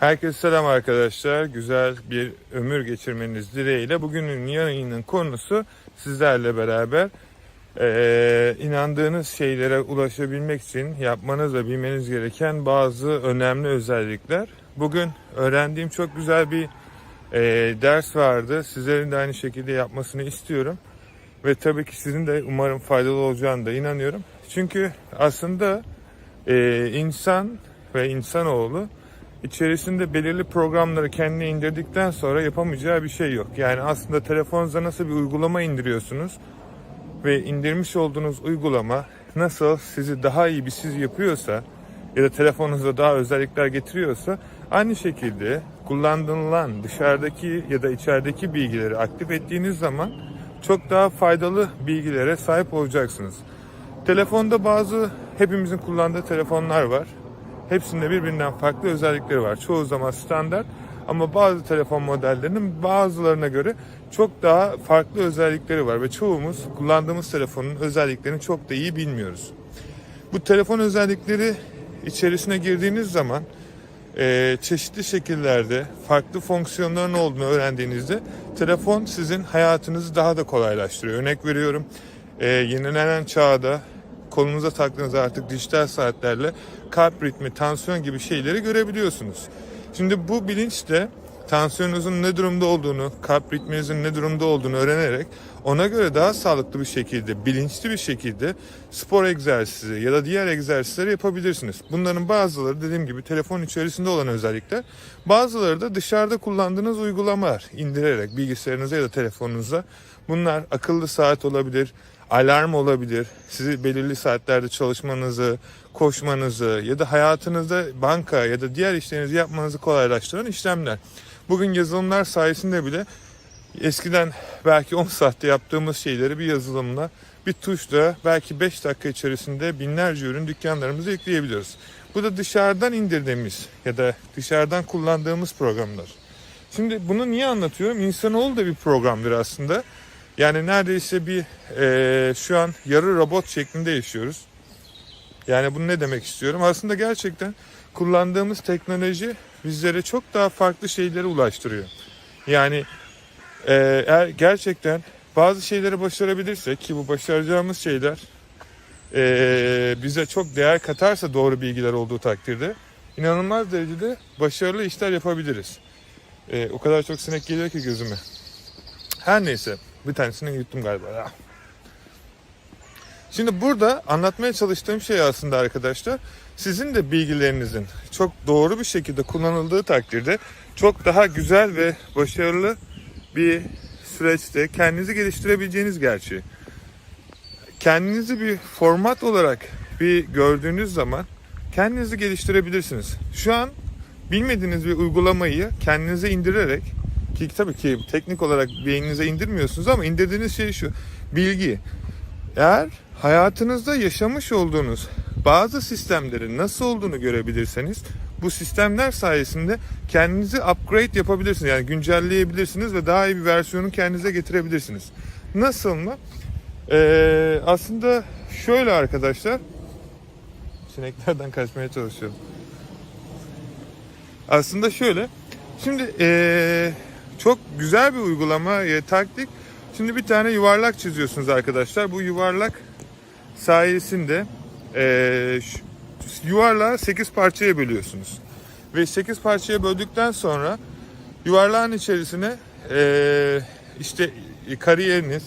Herkese selam arkadaşlar. Güzel bir ömür geçirmeniz dileğiyle bugünün yayının konusu sizlerle beraber eee, inandığınız şeylere ulaşabilmek için yapmanız ve bilmeniz gereken bazı önemli özellikler. Bugün öğrendiğim çok güzel bir eee, ders vardı. Sizlerin de aynı şekilde yapmasını istiyorum. Ve tabii ki sizin de umarım faydalı olacağını da inanıyorum. Çünkü aslında eee, insan ve insanoğlu içerisinde belirli programları kendine indirdikten sonra yapamayacağı bir şey yok. Yani aslında telefonunuza nasıl bir uygulama indiriyorsunuz ve indirmiş olduğunuz uygulama nasıl sizi daha iyi bir siz yapıyorsa ya da telefonunuza daha özellikler getiriyorsa aynı şekilde kullanılan dışarıdaki ya da içerideki bilgileri aktif ettiğiniz zaman çok daha faydalı bilgilere sahip olacaksınız. Telefonda bazı hepimizin kullandığı telefonlar var. Hepsinde birbirinden farklı özellikleri var. Çoğu zaman standart ama bazı telefon modellerinin bazılarına göre çok daha farklı özellikleri var ve çoğumuz kullandığımız telefonun özelliklerini çok da iyi bilmiyoruz. Bu telefon özellikleri içerisine girdiğiniz zaman e, çeşitli şekillerde farklı fonksiyonların olduğunu öğrendiğinizde telefon sizin hayatınızı daha da kolaylaştırıyor. Örnek veriyorum e, yenilenen çağda kolunuza taktığınız artık dijital saatlerle kalp ritmi, tansiyon gibi şeyleri görebiliyorsunuz. Şimdi bu bilinçle tansiyonunuzun ne durumda olduğunu, kalp ritminizin ne durumda olduğunu öğrenerek ona göre daha sağlıklı bir şekilde, bilinçli bir şekilde spor egzersizi ya da diğer egzersizleri yapabilirsiniz. Bunların bazıları dediğim gibi telefon içerisinde olan özellikler, bazıları da dışarıda kullandığınız uygulamalar indirerek bilgisayarınıza ya da telefonunuza. Bunlar akıllı saat olabilir, alarm olabilir. Sizi belirli saatlerde çalışmanızı, koşmanızı ya da hayatınızda banka ya da diğer işlerinizi yapmanızı kolaylaştıran işlemler. Bugün yazılımlar sayesinde bile eskiden belki 10 saatte yaptığımız şeyleri bir yazılımla bir tuşla belki 5 dakika içerisinde binlerce ürün dükkanlarımıza ekleyebiliyoruz. Bu da dışarıdan indirdiğimiz ya da dışarıdan kullandığımız programlar. Şimdi bunu niye anlatıyorum? İnsanoğlu da bir programdır aslında. Yani neredeyse bir eee, şu an yarı robot şeklinde yaşıyoruz. Yani bunu ne demek istiyorum? Aslında gerçekten kullandığımız teknoloji bizlere çok daha farklı şeylere ulaştırıyor. Yani eee, eğer gerçekten bazı şeyleri başarabilirsek ki bu başaracağımız şeyler eee, bize çok değer katarsa doğru bilgiler olduğu takdirde inanılmaz derecede başarılı işler yapabiliriz. Eee, o kadar çok sinek geliyor ki gözüme. Her neyse bir tanesini yuttum galiba ya. Şimdi burada anlatmaya çalıştığım şey aslında arkadaşlar sizin de bilgilerinizin çok doğru bir şekilde kullanıldığı takdirde çok daha güzel ve başarılı bir süreçte kendinizi geliştirebileceğiniz gerçeği. Kendinizi bir format olarak bir gördüğünüz zaman kendinizi geliştirebilirsiniz. Şu an bilmediğiniz bir uygulamayı kendinize indirerek ki tabii ki teknik olarak beyninize indirmiyorsunuz ama indirdiğiniz şey şu bilgi. Eğer hayatınızda yaşamış olduğunuz bazı sistemlerin nasıl olduğunu görebilirseniz bu sistemler sayesinde kendinizi upgrade yapabilirsiniz. Yani güncelleyebilirsiniz ve daha iyi bir versiyonu kendinize getirebilirsiniz. Nasıl mı? Ee, aslında şöyle arkadaşlar sineklerden kaçmaya çalışıyorum. Aslında şöyle. Şimdi ee, çok güzel bir uygulama, e, taktik. Şimdi bir tane yuvarlak çiziyorsunuz arkadaşlar. Bu yuvarlak sayesinde e, yuvarlağı 8 parçaya bölüyorsunuz. Ve 8 parçaya böldükten sonra yuvarlağın içerisine e, işte kariyeriniz,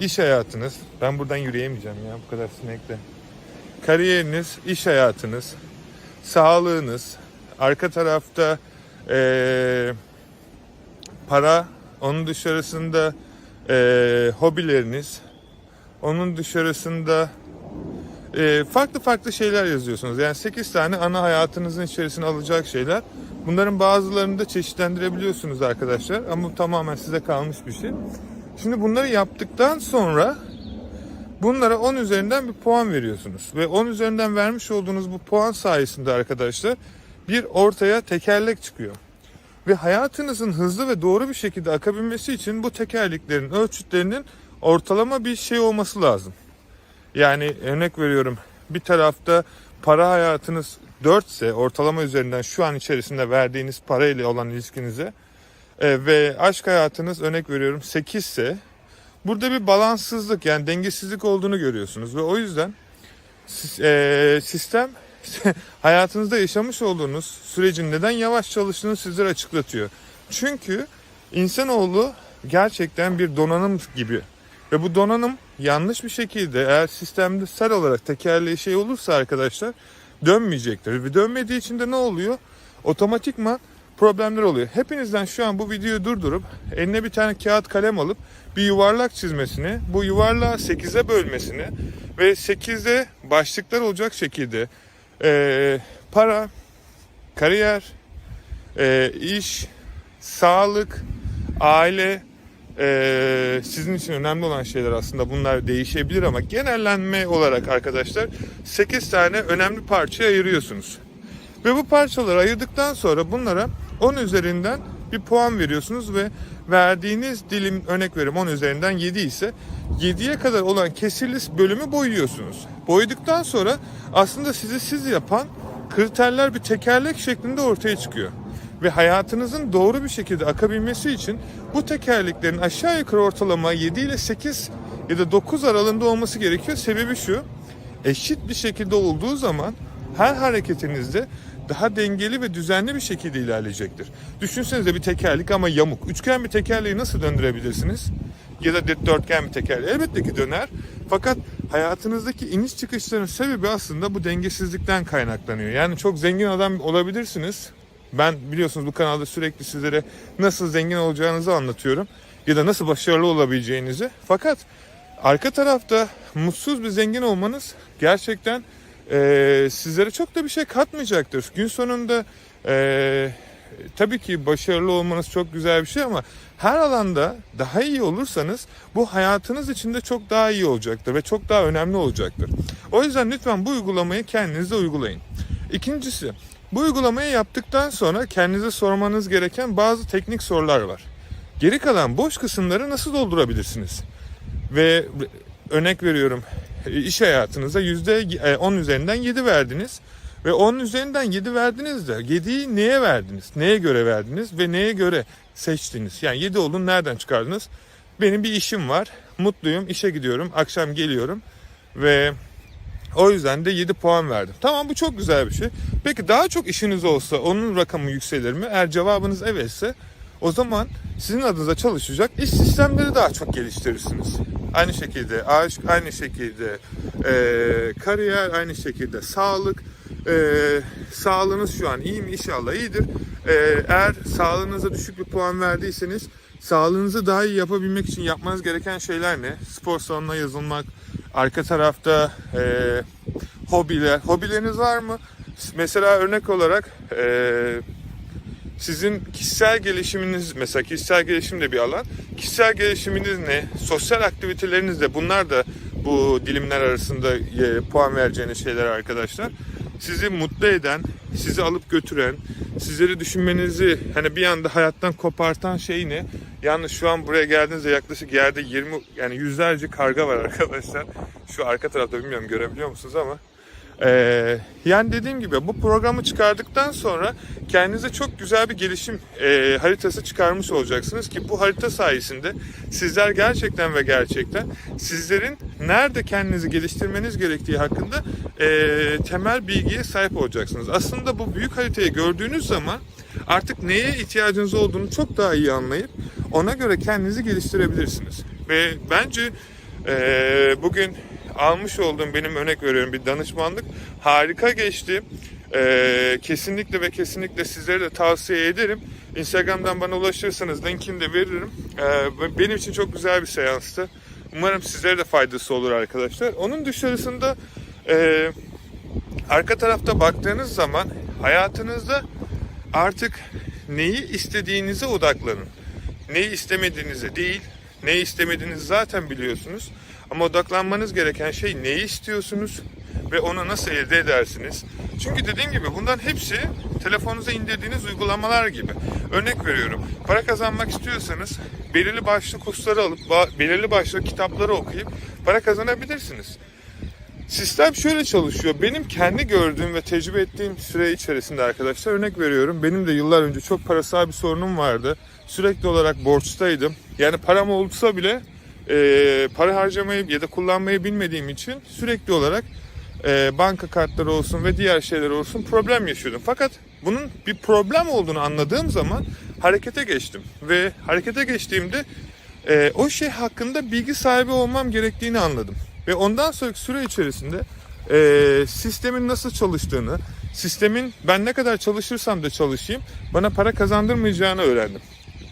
iş hayatınız, ben buradan yürüyemeyeceğim ya bu kadar sinekle. Kariyeriniz, iş hayatınız, sağlığınız, arka tarafta eee para, onun dışarısında eee, hobileriniz, onun dışarısında eee, farklı farklı şeyler yazıyorsunuz. Yani 8 tane ana hayatınızın içerisine alacak şeyler. Bunların bazılarını da çeşitlendirebiliyorsunuz arkadaşlar ama bu tamamen size kalmış bir şey. Şimdi bunları yaptıktan sonra Bunlara 10 üzerinden bir puan veriyorsunuz. Ve 10 üzerinden vermiş olduğunuz bu puan sayesinde arkadaşlar bir ortaya tekerlek çıkıyor. Ve hayatınızın hızlı ve doğru bir şekilde akabilmesi için bu tekerleklerin ölçütlerinin ortalama bir şey olması lazım. Yani örnek veriyorum bir tarafta para hayatınız 4 ise ortalama üzerinden şu an içerisinde verdiğiniz parayla olan ilişkinize e, ve aşk hayatınız örnek veriyorum 8 ise burada bir balanssızlık yani dengesizlik olduğunu görüyorsunuz ve o yüzden e, sistem hayatınızda yaşamış olduğunuz sürecin neden yavaş çalıştığını sizlere açıklatıyor. Çünkü insanoğlu gerçekten bir donanım gibi ve bu donanım yanlış bir şekilde eğer sistemsel olarak tekerleği şey olursa arkadaşlar dönmeyecektir. Ve dönmediği için de ne oluyor? Otomatikman problemler oluyor. Hepinizden şu an bu videoyu durdurup eline bir tane kağıt kalem alıp bir yuvarlak çizmesini, bu yuvarlağı 8'e bölmesini ve 8'de başlıklar olacak şekilde eee, para, kariyer, eee, iş, sağlık, aile, eee, sizin için önemli olan şeyler aslında bunlar değişebilir ama genellenme olarak arkadaşlar 8 tane önemli parçaya ayırıyorsunuz. Ve bu parçaları ayırdıktan sonra bunlara 10 üzerinden bir puan veriyorsunuz ve verdiğiniz dilim örnek veriyorum 10 üzerinden 7 ise 7'ye kadar olan kesirli bölümü boyuyorsunuz. Boyadıktan sonra aslında sizi siz yapan kriterler bir tekerlek şeklinde ortaya çıkıyor. Ve hayatınızın doğru bir şekilde akabilmesi için bu tekerleklerin aşağı yukarı ortalama 7 ile 8 ya da 9 aralığında olması gerekiyor. Sebebi şu, eşit bir şekilde olduğu zaman her hareketinizde daha dengeli ve düzenli bir şekilde ilerleyecektir. Düşünsenize bir tekerlek ama yamuk. Üçgen bir tekerleği nasıl döndürebilirsiniz? Ya da dörtgen bir tekerleği. Elbette ki döner. Fakat hayatınızdaki iniş çıkışların sebebi aslında bu dengesizlikten kaynaklanıyor. Yani çok zengin adam olabilirsiniz. Ben biliyorsunuz bu kanalda sürekli sizlere nasıl zengin olacağınızı anlatıyorum. Ya da nasıl başarılı olabileceğinizi. Fakat arka tarafta mutsuz bir zengin olmanız gerçekten e, sizlere çok da bir şey katmayacaktır. Gün sonunda e, tabii ki başarılı olmanız çok güzel bir şey ama her alanda daha iyi olursanız bu hayatınız içinde çok daha iyi olacaktır ve çok daha önemli olacaktır. O yüzden lütfen bu uygulamayı kendinizde uygulayın. İkincisi, bu uygulamayı yaptıktan sonra kendinize sormanız gereken bazı teknik sorular var. Geri kalan boş kısımları nasıl doldurabilirsiniz? Ve örnek veriyorum iş hayatınıza yüzde 10 üzerinden 7 verdiniz. Ve 10 üzerinden 7 verdiniz de 7'yi neye verdiniz? Neye göre verdiniz ve neye göre seçtiniz? Yani 7 olun nereden çıkardınız? Benim bir işim var. Mutluyum. işe gidiyorum. Akşam geliyorum. Ve o yüzden de 7 puan verdim. Tamam bu çok güzel bir şey. Peki daha çok işiniz olsa onun rakamı yükselir mi? Eğer cevabınız evetse o zaman sizin adınıza çalışacak iş sistemleri daha çok geliştirirsiniz. Aynı şekilde aşk, aynı şekilde e, kariyer, aynı şekilde sağlık. E, sağlığınız şu an iyi mi? İnşallah iyidir. E, eğer sağlığınıza düşük bir puan verdiyseniz sağlığınızı daha iyi yapabilmek için yapmanız gereken şeyler ne? Spor salonuna yazılmak, arka tarafta e, hobiler. Hobileriniz var mı? Mesela örnek olarak e, sizin kişisel gelişiminiz mesela kişisel gelişim de bir alan. Kişisel gelişiminiz ne? Sosyal aktiviteleriniz de bunlar da bu dilimler arasında e, puan vereceğiniz şeyler arkadaşlar. Sizi mutlu eden, sizi alıp götüren, sizleri düşünmenizi hani bir anda hayattan kopartan şey ne? Yalnız şu an buraya geldiğinizde yaklaşık yerde 20 yani yüzlerce karga var arkadaşlar. Şu arka tarafta bilmiyorum görebiliyor musunuz ama ee, yani dediğim gibi bu programı çıkardıktan sonra kendinize çok güzel bir gelişim e, haritası çıkarmış olacaksınız ki bu harita sayesinde sizler gerçekten ve gerçekten sizlerin nerede kendinizi geliştirmeniz gerektiği hakkında e, temel bilgiye sahip olacaksınız. Aslında bu büyük haritayı gördüğünüz zaman artık neye ihtiyacınız olduğunu çok daha iyi anlayıp ona göre kendinizi geliştirebilirsiniz. Ve bence e, bugün almış olduğum benim örnek veriyorum bir danışmanlık harika geçti. Ee, kesinlikle ve kesinlikle sizlere de tavsiye ederim. Instagram'dan bana ulaşırsanız linkini de veririm. Ee, benim için çok güzel bir seanstı. Umarım sizlere de faydası olur arkadaşlar. Onun dışarısında e, arka tarafta baktığınız zaman hayatınızda artık neyi istediğinize odaklanın. Neyi istemediğinize değil, neyi istemediğinizi zaten biliyorsunuz. Ama odaklanmanız gereken şey neyi istiyorsunuz ve onu nasıl elde edersiniz? Çünkü dediğim gibi bunların hepsi telefonunuza indirdiğiniz uygulamalar gibi. Örnek veriyorum. Para kazanmak istiyorsanız belirli başlı kursları alıp belirli başlı kitapları okuyup para kazanabilirsiniz. Sistem şöyle çalışıyor. Benim kendi gördüğüm ve tecrübe ettiğim süre içerisinde arkadaşlar örnek veriyorum. Benim de yıllar önce çok parasal bir sorunum vardı. Sürekli olarak borçtaydım. Yani param olsa bile e, para harcamayı ya da kullanmayı bilmediğim için sürekli olarak e, banka kartları olsun ve diğer şeyler olsun problem yaşıyordum. Fakat bunun bir problem olduğunu anladığım zaman harekete geçtim. Ve harekete geçtiğimde e, o şey hakkında bilgi sahibi olmam gerektiğini anladım. Ve ondan sonraki süre içerisinde e, sistemin nasıl çalıştığını, sistemin ben ne kadar çalışırsam da çalışayım bana para kazandırmayacağını öğrendim.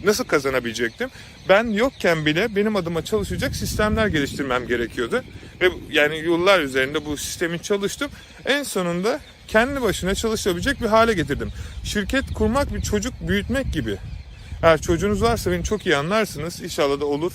Nasıl kazanabilecektim? Ben yokken bile benim adıma çalışacak sistemler geliştirmem gerekiyordu. Ve yani yıllar üzerinde bu sistemin çalıştım. En sonunda kendi başına çalışabilecek bir hale getirdim. Şirket kurmak bir çocuk büyütmek gibi. Eğer çocuğunuz varsa beni çok iyi anlarsınız. İnşallah da olur.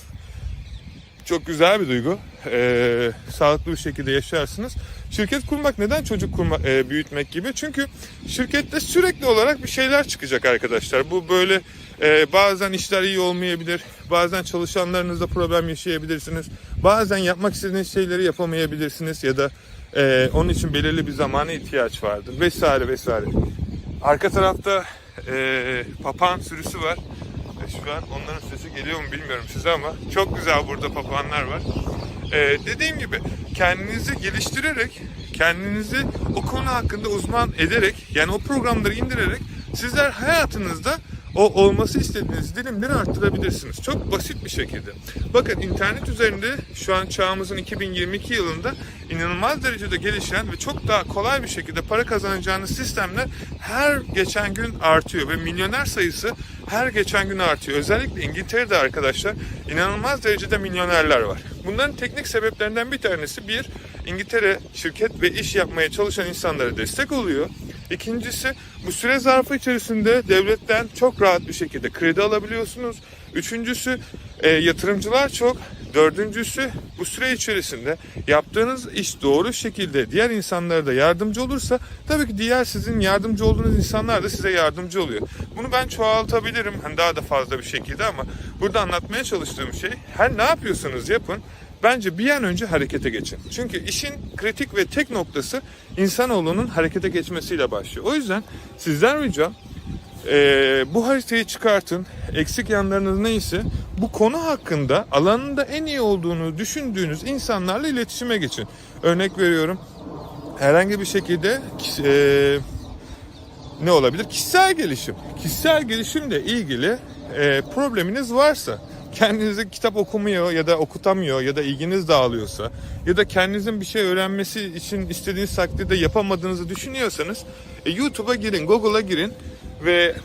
Çok güzel bir duygu. Ee, sağlıklı bir şekilde yaşarsınız. Şirket kurmak neden çocuk kurma, e, büyütmek gibi? Çünkü şirkette sürekli olarak bir şeyler çıkacak arkadaşlar. Bu böyle e, bazen işler iyi olmayabilir. Bazen çalışanlarınızla problem yaşayabilirsiniz. Bazen yapmak istediğiniz şeyleri yapamayabilirsiniz ya da e, onun için belirli bir zamana ihtiyaç vardır vesaire vesaire. Arka tarafta e, papağan sürüsü var. E, Şu an onların sesi geliyor mu bilmiyorum size ama çok güzel burada papağanlar var. Ee, dediğim gibi kendinizi geliştirerek, kendinizi o konu hakkında uzman ederek, yani o programları indirerek sizler hayatınızda o olması istediğiniz dilimleri arttırabilirsiniz. Çok basit bir şekilde. Bakın internet üzerinde şu an çağımızın 2022 yılında inanılmaz derecede gelişen ve çok daha kolay bir şekilde para kazanacağınız sistemler her geçen gün artıyor ve milyoner sayısı her geçen gün artıyor. Özellikle İngiltere'de arkadaşlar inanılmaz derecede milyonerler var. Bunların teknik sebeplerinden bir tanesi bir İngiltere şirket ve iş yapmaya çalışan insanlara destek oluyor. İkincisi bu süre zarfı içerisinde devletten çok rahat bir şekilde kredi alabiliyorsunuz. Üçüncüsü e, yatırımcılar çok. Dördüncüsü bu süre içerisinde yaptığınız iş doğru şekilde diğer insanlara da yardımcı olursa tabii ki diğer sizin yardımcı olduğunuz insanlar da size yardımcı oluyor. Bunu ben çoğaltabilirim hani daha da fazla bir şekilde ama burada anlatmaya çalıştığım şey her ne yapıyorsanız yapın bence bir an önce harekete geçin. Çünkü işin kritik ve tek noktası insanoğlunun harekete geçmesiyle başlıyor. O yüzden sizden ricam ee, bu haritayı çıkartın. Eksik yanlarınız neyse bu konu hakkında alanında en iyi olduğunu düşündüğünüz insanlarla iletişime geçin. Örnek veriyorum. Herhangi bir şekilde e, ne olabilir? Kişisel gelişim. Kişisel gelişimle ilgili e, probleminiz varsa kendinize kitap okumuyor ya da okutamıyor ya da ilginiz dağılıyorsa ya da kendinizin bir şey öğrenmesi için istediğiniz takdirde yapamadığınızı düşünüyorsanız e, YouTube'a girin, Google'a girin ve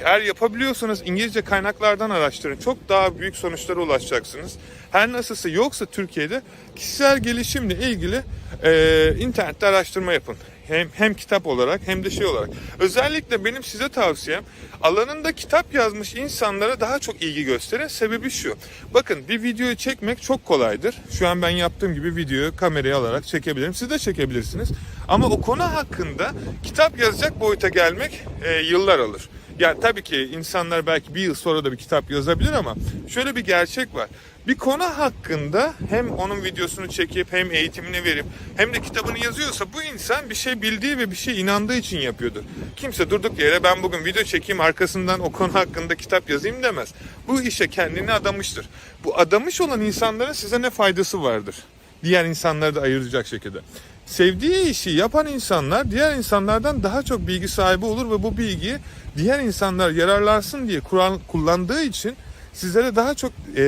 eğer yapabiliyorsanız İngilizce kaynaklardan araştırın. Çok daha büyük sonuçlara ulaşacaksınız. Her nasılsa yoksa Türkiye'de kişisel gelişimle ilgili e, internette araştırma yapın. Hem, hem kitap olarak hem de şey olarak. Özellikle benim size tavsiyem alanında kitap yazmış insanlara daha çok ilgi gösterin. Sebebi şu. Bakın bir videoyu çekmek çok kolaydır. Şu an ben yaptığım gibi videoyu kameraya alarak çekebilirim. Siz de çekebilirsiniz. Ama o konu hakkında kitap yazacak boyuta gelmek e, yıllar alır. Ya tabii ki insanlar belki bir yıl sonra da bir kitap yazabilir ama şöyle bir gerçek var. Bir konu hakkında hem onun videosunu çekip hem eğitimini verip hem de kitabını yazıyorsa bu insan bir şey bildiği ve bir şey inandığı için yapıyordur. Kimse durduk yere ben bugün video çekeyim arkasından o konu hakkında kitap yazayım demez. Bu işe kendini adamıştır. Bu adamış olan insanların size ne faydası vardır? Diğer insanları da ayıracak şekilde. Sevdiği işi yapan insanlar diğer insanlardan daha çok bilgi sahibi olur ve bu bilgiyi diğer insanlar yararlansın diye kuran, kullandığı için sizlere daha çok e,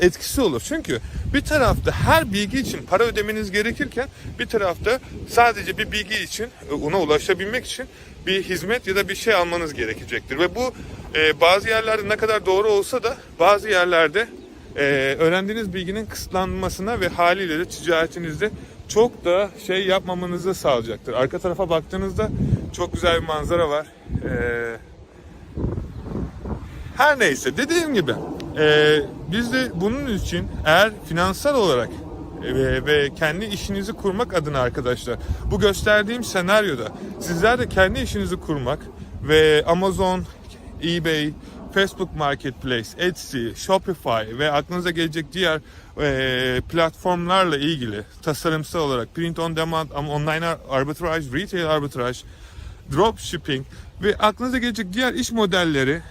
etkisi olur. Çünkü bir tarafta her bilgi için para ödemeniz gerekirken bir tarafta sadece bir bilgi için e, ona ulaşabilmek için bir hizmet ya da bir şey almanız gerekecektir. Ve bu e, bazı yerlerde ne kadar doğru olsa da bazı yerlerde e, öğrendiğiniz bilginin kısıtlanmasına ve haliyle de ticaretinizde çok da şey yapmamanızı sağlayacaktır. Arka tarafa baktığınızda çok güzel bir manzara var. Ee, her neyse dediğim gibi e, biz de bunun için eğer finansal olarak ve, ve kendi işinizi kurmak adına arkadaşlar bu gösterdiğim senaryoda sizler de kendi işinizi kurmak ve Amazon, eBay Facebook Marketplace, Etsy, Shopify ve aklınıza gelecek diğer e, platformlarla ilgili tasarımsal olarak print on demand, online arbitrage, retail arbitrage, dropshipping ve aklınıza gelecek diğer iş modelleri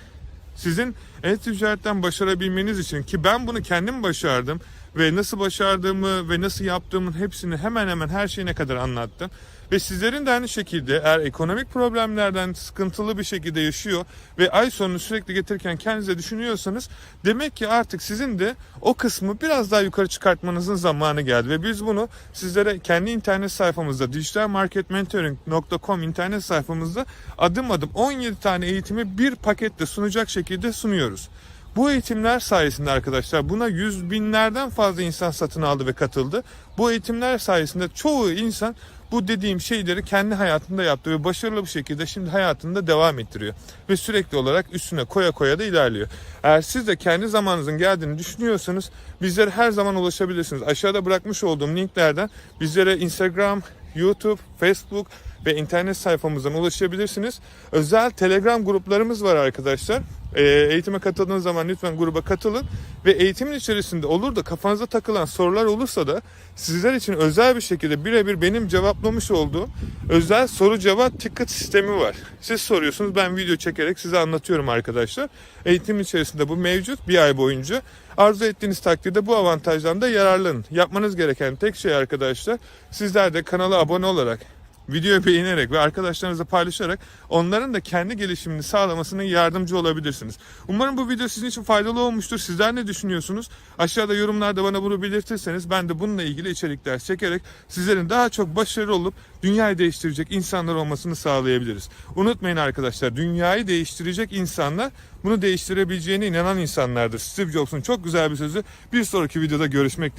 sizin e-ticaretten başarabilmeniz için ki ben bunu kendim başardım ve nasıl başardığımı ve nasıl yaptığımın hepsini hemen hemen her şeyine kadar anlattım. Ve sizlerin de aynı şekilde eğer ekonomik problemlerden sıkıntılı bir şekilde yaşıyor ve ay sonunu sürekli getirirken kendinize düşünüyorsanız demek ki artık sizin de o kısmı biraz daha yukarı çıkartmanızın zamanı geldi. Ve biz bunu sizlere kendi internet sayfamızda dijitalmarketmentoring.com internet sayfamızda adım adım 17 tane eğitimi bir pakette sunacak şekilde sunuyoruz. Bu eğitimler sayesinde arkadaşlar buna yüz binlerden fazla insan satın aldı ve katıldı. Bu eğitimler sayesinde çoğu insan bu dediğim şeyleri kendi hayatında yaptı ve başarılı bir şekilde şimdi hayatında devam ettiriyor. Ve sürekli olarak üstüne koya koya da ilerliyor. Eğer siz de kendi zamanınızın geldiğini düşünüyorsanız bizlere her zaman ulaşabilirsiniz. Aşağıda bırakmış olduğum linklerden bizlere Instagram, YouTube, Facebook ve internet sayfamızdan ulaşabilirsiniz. Özel Telegram gruplarımız var arkadaşlar. Ee, eğitime katıldığınız zaman lütfen gruba katılın ve eğitimin içerisinde olur da kafanıza takılan sorular olursa da sizler için özel bir şekilde birebir benim cevaplamış olduğum özel soru cevap ticket sistemi var. Siz soruyorsunuz ben video çekerek size anlatıyorum arkadaşlar. Eğitim içerisinde bu mevcut bir ay boyunca. Arzu ettiğiniz takdirde bu avantajdan da yararlanın. Yapmanız gereken tek şey arkadaşlar sizler de kanala abone olarak videoyu beğenerek ve arkadaşlarınızla paylaşarak onların da kendi gelişimini sağlamasına yardımcı olabilirsiniz. Umarım bu video sizin için faydalı olmuştur. Sizler ne düşünüyorsunuz? Aşağıda yorumlarda bana bunu belirtirseniz ben de bununla ilgili içerikler çekerek sizlerin daha çok başarılı olup dünyayı değiştirecek insanlar olmasını sağlayabiliriz. Unutmayın arkadaşlar dünyayı değiştirecek insanlar bunu değiştirebileceğine inanan insanlardır. Steve Jobs'un çok güzel bir sözü. Bir sonraki videoda görüşmek